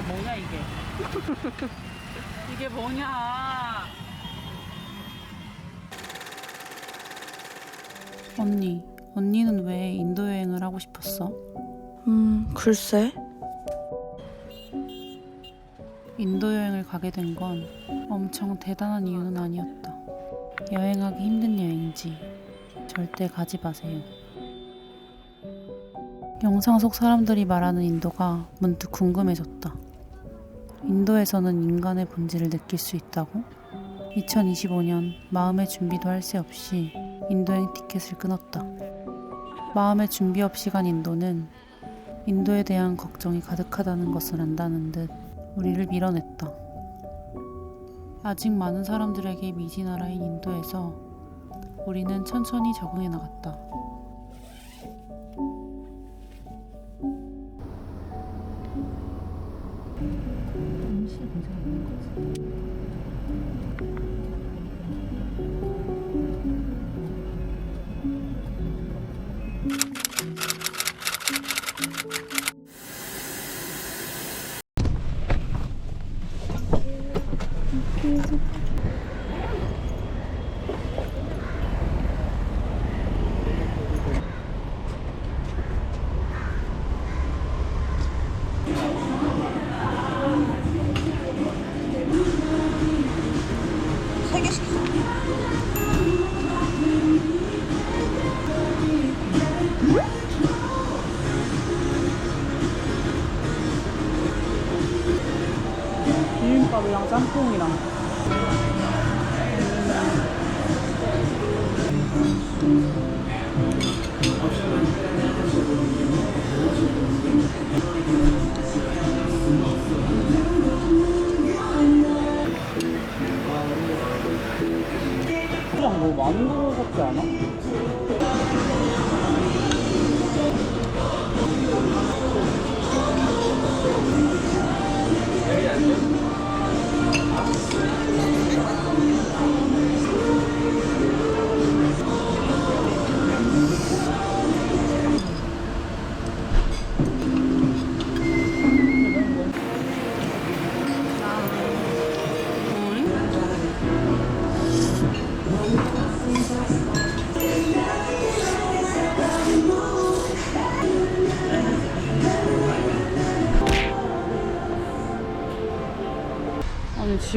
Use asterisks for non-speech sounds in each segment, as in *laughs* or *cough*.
이게 뭐냐 이게 이게 뭐냐 언니 언니는 왜 인도 여행을 하고 싶었어? 음, 글쎄. 인도 여행을 가게 된 건 엄청 대단한 이유는 아니었다. 여행하기 힘든 여행이지. 절대 가지 마세요. 영상 속 사람들이 말하는 인도가 문득 궁금해졌다. 인도에서는 인간의 본질을 느낄 수 있다고? 2025년 마음의 준비도 할 새 없이 인도행 티켓을 끊었다. 마음의 준비 없이 간 인도는 인도에 대한 걱정이 가득하다는 것을 안다는 듯 우리를 밀어냈다. 아직 많은 사람들에게 미지 나라인 인도에서 우리는 천천히 적응해 나갔다. 비빔밥이랑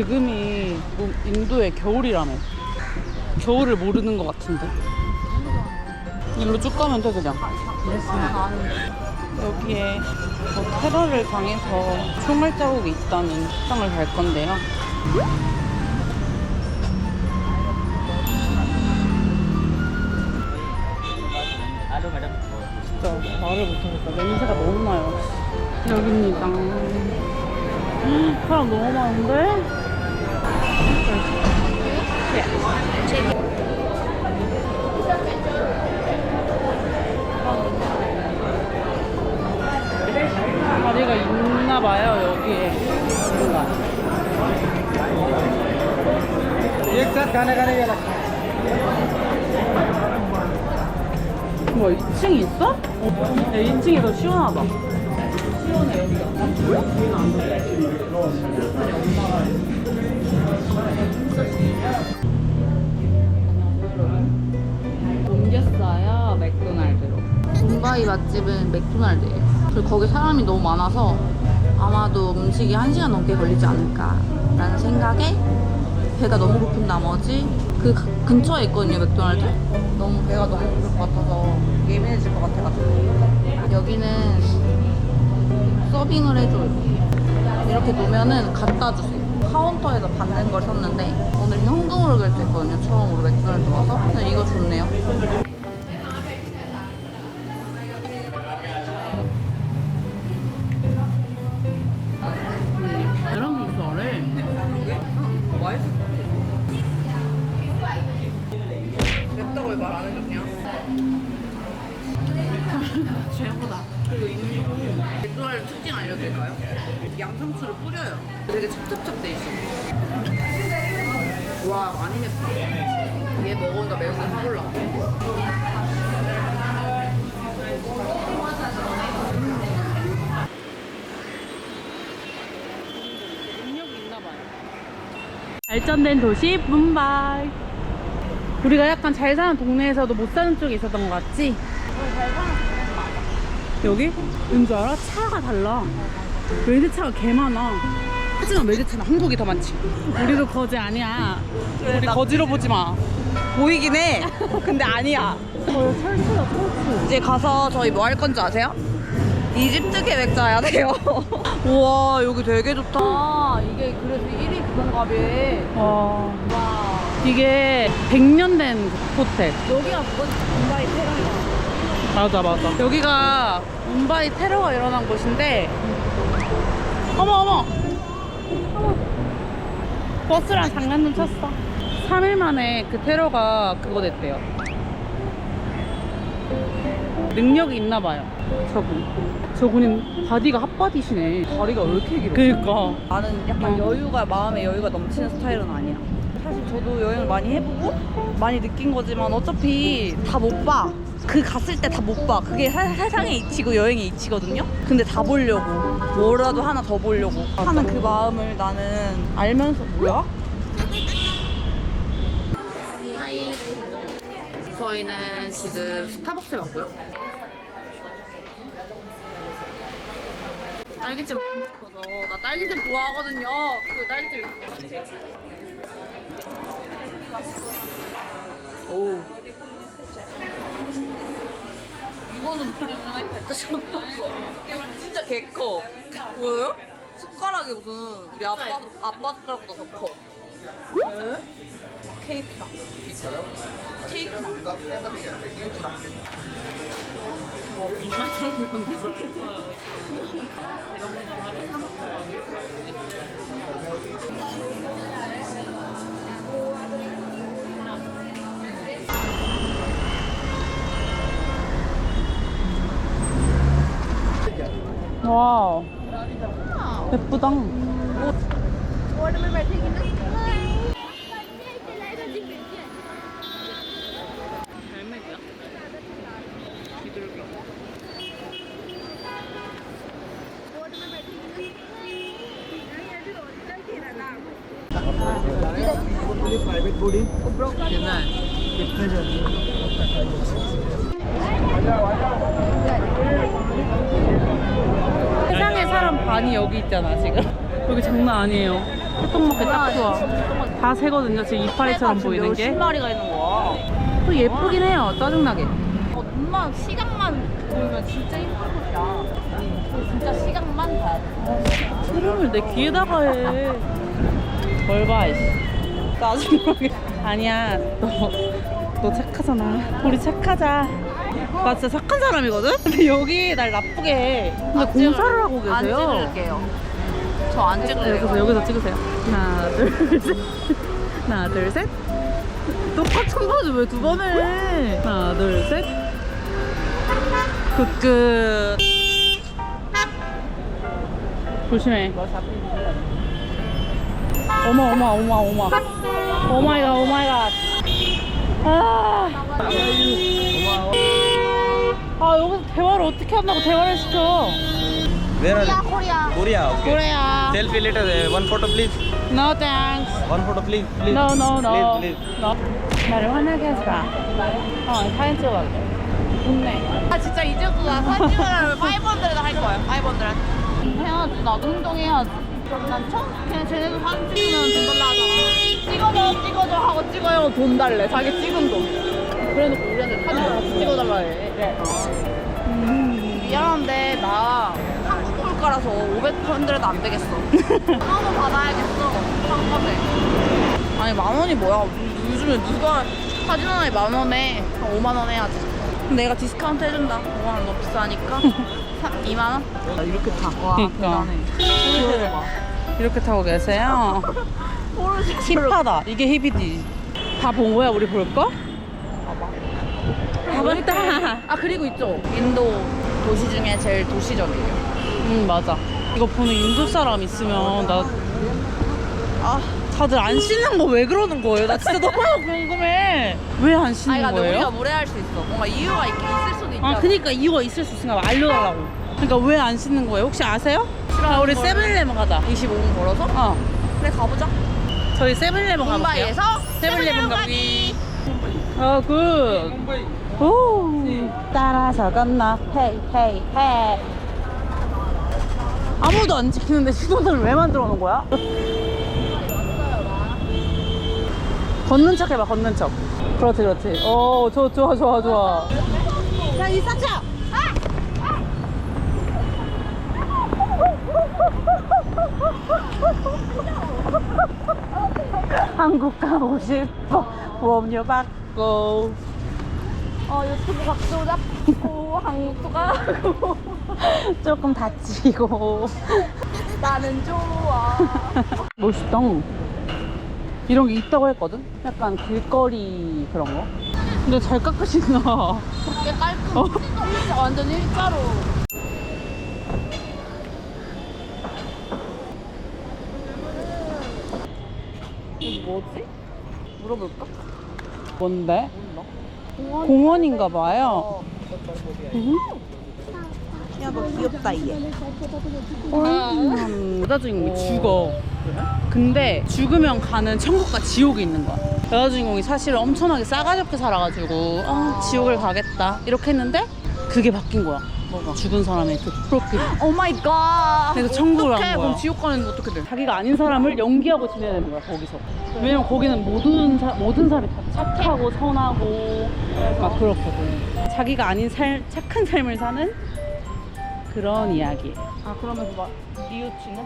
지금이 뭐 인도의 겨울이라며. 겨울을 모르는 것 같은데. 일로 쭉 가면 돼 그냥. 여기에 뭐 테러를 당해서 총알 자국이 있다는 식당을 갈 건데요. 진짜 말을 못하겠다. 냄새가 너무 나요. 여기입니다. 사람 너무 많은데? 자리가 있나 봐요 여기에. 몰라 एक 가네 가네 가네 뭐 2층이 있어? 야 2층이 더 시원하다. 시원해 여기가. 옮겼어요 맥도날드로 뭄바이 맛집은 맥도날드예요. 그리고 거기 사람이 너무 많아서 아마도 음식이 1시간 넘게 걸리지 않을까 라는 생각에 배가 너무 고픈 나머지 그 가- 근처에 있거든요, 맥도날드. 너무 배가 너무 고플 것 같아서 예민해질 것 같아가지고 여기는 서빙을 해줘요. 이렇게 놓으면은 갖다 주세요. 카운터에서 받는 걸 샀는데 오늘 현금으로 결제했거든요. 처음으로 맥도날드 와서. 근데 이거 좋네요. 뿌려요. 되게 찹찹찹 돼 있어. 와, 많이 맵다. 얘 먹으니까 매운 거 확 올라와. 발전된 도시 문바이 우리가 약간 잘 사는 동네에서도 못 사는 쪽이 있었던 것 같지? 여기? 왠줄 알아? 차가 달라 외제차가 개 많아. 하지만 외제차는 한국이 더 많지. 우리도 거지 아니야. 우리 거지로 보지 마. 보이긴 해. *laughs* 근데 아니야. 어, 철수다, 철수. 이제 가서 저희 뭐 할 건지 아세요? 이집트계 맥주 해야 돼요. *laughs* 우와 여기 되게 좋다. 아, 이게 그래서 1위 그건가 봐. 와. 와. 이게 100년 된 호텔. 여기가 그거지 뭄바이 테러가. 맞아, 맞아. 여기가 뭄바이 테러가 일어난 곳인데, 어머, 어머! 어머. 버스랑 장난 좀 쳤어. 3일 만에 그 테러가 그거 됐대요. 능력이 있나 봐요. 저분. 저분은 바디가 핫바디시네. 다리가 왜 이렇게 길어? 그니까. 나는 약간 어. 여유가 마음에 여유가 넘치는 스타일은 아니야. 사실 저도 여행을 많이 해보고 많이 느낀 거지만 어차피 다 못 봐. 그 갔을 때 다 못 봐. 그게 사- 세상의 이치고 여행의 이치거든요. 근데 다 보려고 뭐라도 하나 더 보려고 하는 그 마음을 나는 알면서 뭐야? 저희는 지금 스타벅스에 왔고요. 딸기잼 먹고 싶어서 나 딸기잼 좋아하거든요. 그 딸기잼. 오. 이거는 진짜 개 커. 뭐예요? 숟가락이 무슨 우리 아빠 아빠 숟가락보다 더 커. 왜? 케이크다. 케이크. *laughs* 와. 예쁘다. Private board कितना है कितने जन 여기 있잖아, 지금. 여기 장난 아니에요. 호떡먹기 딱 좋아. 다 새거든요, 지금 이파리처럼 보이는 게. 마리가 있는 거야. 또 예쁘긴 해요, 짜증나게. 어, 눈만 시간만 보면 진짜 것이야. 진짜 시간만 봐야 돼. 흐름을 내 귀에다가 해. 뭘 봐, 이씨. 짜증나게. 아니야, 너, 너 착하잖아. 우리 착하자. 나 진짜 착한 사람이거든? 근데 여기 날 나쁘게 해. 근데 공사를 하고 계세요. 안 찍을게요. 저안 네, 찍을게요. 여기서 여기서 찍으세요. 하나, 둘, 셋. 하나, 둘, 셋. 똑같은 포즈 왜두 번 해? 하나, 둘, 셋. 굿굿. 조심해. 어머, 어머, 어머, 어머. 오마이갓, 오마이갓. 아. 아, 여기서 대화를 어떻게 한다고 대화를 시켜. Where are you? Korea. Korea. Okay. 코레아. Selfie later. uh, One photo, please. No thanks. One photo, please. please. No, no, no. Please, please. no. 나를 화나게 하지 마. 어, 사진 찍어갈래. 좋네. 아 진짜 이제부터 나 사진 찍으려면 500할 거야. 500. 해야지. 나도 행동해야지. 난 처음 그냥 쟤네도 사진 찍으면 돈 달라 하잖아. 찍어줘 찍어줘 하고 찍어요 돈 달래. 자기 찍은 돈. 그래놓고 사진 같이 찍어달라 해. 음, 미안한데 나 한국 물가라서 500 펀드라도 안 되겠어. *laughs* 만원 받아야겠어. 상품에. 아니 만 원이 뭐야? 요즘에 누가 사진 하나에 만 원에 한 5만 원 해야지. 내가 디스카운트 해준다. 5만 원 너무 비싸니까. *laughs* 2만 원? 나 이렇게 타. 와 그러니까. 대단해. 봐. 이렇게 타고 계세요? *laughs* 힙하다. 이게 힙이지. 다 본 거야, 우리 볼 거? 아, 맞다. 아 그리고 있죠. 인도 도시 중에 제일 도시적이에요. 응, 맞아. 이거 보는 인도 사람 있으면 나 아, 다들 안 씻는 거 왜 그러는 거예요? 나 진짜 너무 *laughs* 궁금해. 왜안 아니 씻는 그러니까 우리가 거예요? 무례할 수 있어. 뭔가 이유가 있, 있을 수도 있잖아. 아, 그니까 이유가 있을 수 있으니까 알려달라고. 그러니까 왜 안 씻는 거예요? 혹시 아세요? 아, 우리 거를. 세븐일레븐 가자. 25분 걸어서? 어. 그래 가보자. 저희 세븐일레븐 가볼게요. 세븐일레븐 가기. 아, 굿. 오. 따라서 건너. 헤이, 헤이, 헤이. 아무도 안 지키는데 신호등을 왜 만들어 놓은 거야? 걷는 척 해봐, 걷는 척. 그렇지, 그렇지. 어, 저, 좋아, 좋아, 좋아. 야, 이 싹샤! 한국 가고 싶어. 보험료 받고. 어, 유튜브 각도 잡고, 한국도 가고. *laughs* 조금 다치고. 나는 좋아. 멋있다. 이런 게 있다고 했거든? 약간 길거리 그런 거. 근데 잘 깎으시나. 꽤 깔끔. 진짜 완전 일자로. 뭐지? 물어볼까? 뭔데? 공원인가 봐요. 야, 너 귀엽다, 얘. 음, 여자 주인공이 죽어. 근데 죽으면 가는 천국과 지옥이 있는 거야. 여자 주인공이 사실 엄청나게 싸가지 없게 살아가지고 아, 지옥을 가겠다 이렇게 했는데 그게 바뀐 거야. 뭐가? 죽은 사람의 그 프로필. 오 마이 갓. 그래서 천국을 어떡해? 거야. 그럼 지옥 가는 거 어떻게 돼? 자기가 아닌 사람을 연기하고 지내야 되는 거야 거기서. 왜냐면 거기는 모든 사, 모든 사람이 다 착하고 선하고 막 그렇거든. 자기가 아닌 살 착한 삶을 사는 그런 이야기. 아, 그러면 그막 뉘우치는?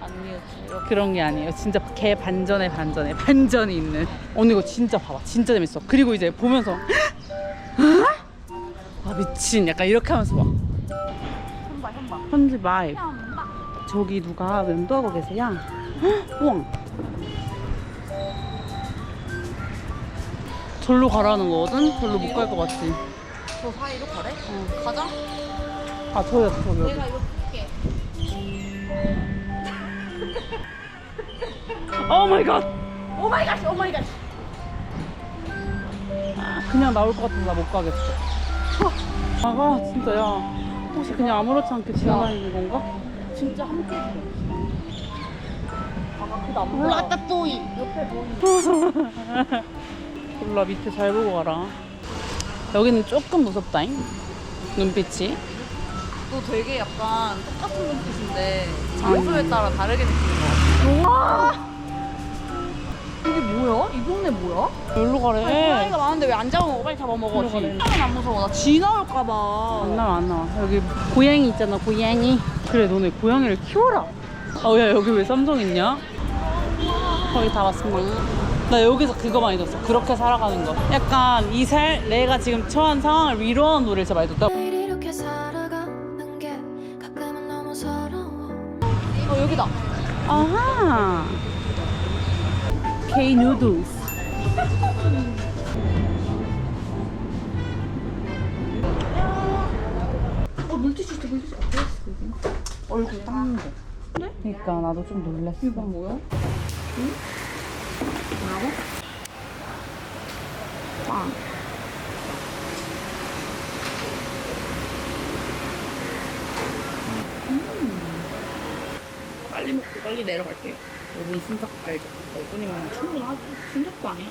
안 뉘우치. 이렇게. 그런 게 아니에요. 진짜 개 반전에 반전에 반전이 있는. 언니 이거 진짜 봐봐. 진짜 재밌어. 그리고 이제 보면서 *gasps* 아 미친 약간 이렇게 하면서 봐. 현바, 현바. 현지 바이브. 현바. 저기 누가 면도하고 계세요? 우와. 절로 가라는 거거든? 절로 못 갈 것 같지? 저 사이로 가래? 어. 가자. 아 저기다 저기 여기. 내가 이거 줄게. 오 마이 갓! 오 마이 갓, 오 마이 갓. 그냥 나올 것 같아서 나 못 가겠어. 아가 진짜 야 혹시 그냥 아무렇지 않게 지나다니는 건가? 진짜 한쪽이야. 아, 그도 안 보여. 올라갔다 또이. 옆에 보이. *laughs* 몰라 밑에 잘 보고 가라. 여기는 조금 무섭다잉. 눈빛이. 또 되게 약간 똑같은 눈빛인데 장소에 따라 다르게 느끼는 거 같아. 이게 뭐야? 이 동네 뭐야? 여기로 가래. 고양이가 많은데 왜 안 잡아먹어? 빨리 잡아먹어. 들어가래. 쥐는 안 무서워. 나 쥐 나올까봐. 안 나와 안 나와. 여기 고양이 있잖아 고양이. 그래 너네 고양이를 키워라. 어야 여기 왜 쌈정 있냐? 거의 다 왔습니다. 나 여기서 그거 많이 들었어. 그렇게 살아가는 거. 약간 이 살 내가 지금 처한 상황을 위로하는 노래를 진짜 많이 듣다. 매일 이렇게 살아가는 게 가끔은 너무 서러워 어, 여기다. 아하. K 누들스. 어, 물티슈 있어, 물티슈. 어디 있어, 여기? 얼굴 닦는 거. 그래? 그러니까 나도 좀 놀랐어. 이거 뭐야? 응? 뭐라고? 빵. 빨리 먹고 빨리 내려갈게요. 여기 순삭 알죠? 5분이면 충분하지. 순삭도 아니야.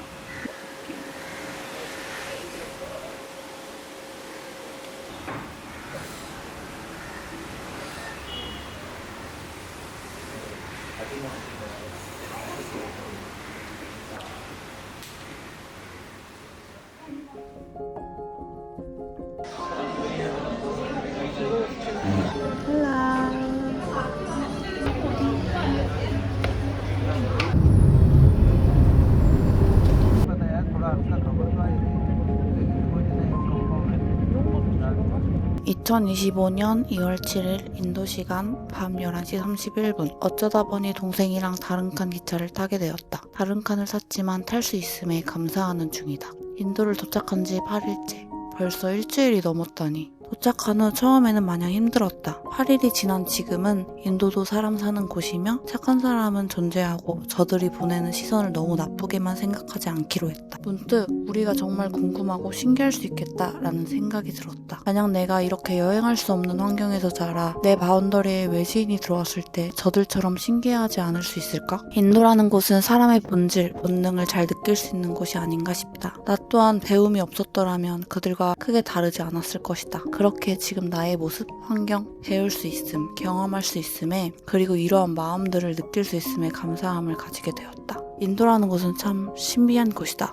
2025년 2월 7일 인도 시간 밤 11시 31분. 어쩌다 보니 동생이랑 다른 칸 기차를 타게 되었다. 다른 칸을 샀지만 탈 수 있음에 감사하는 중이다. 인도를 도착한 지 8일째. 벌써 일주일이 넘었다니. 도착한 후 처음에는 마냥 힘들었다. 8일이 지난 지금은 인도도 사람 사는 곳이며 착한 사람은 존재하고 저들이 보내는 시선을 너무 나쁘게만 생각하지 않기로 했다. 문득 우리가 정말 궁금하고 신기할 수 있겠다라는 생각이 들었다. 만약 내가 이렇게 여행할 수 없는 환경에서 자라 내 바운더리에 외지인이 들어왔을 때 저들처럼 신기해하지 않을 수 있을까? 인도라는 곳은 사람의 본질, 본능을 잘 느낄 수 있는 곳이 아닌가 싶다. 나 또한 배움이 없었더라면 그들과 크게 다르지 않았을 것이다. 그렇게 지금 나의 모습, 환경, 배울 수 있음, 경험할 수 있음에 그리고 이러한 마음들을 느낄 수 있음에 감사함을 가지게 되었다. 인도라는 곳은 참 신비한 곳이다.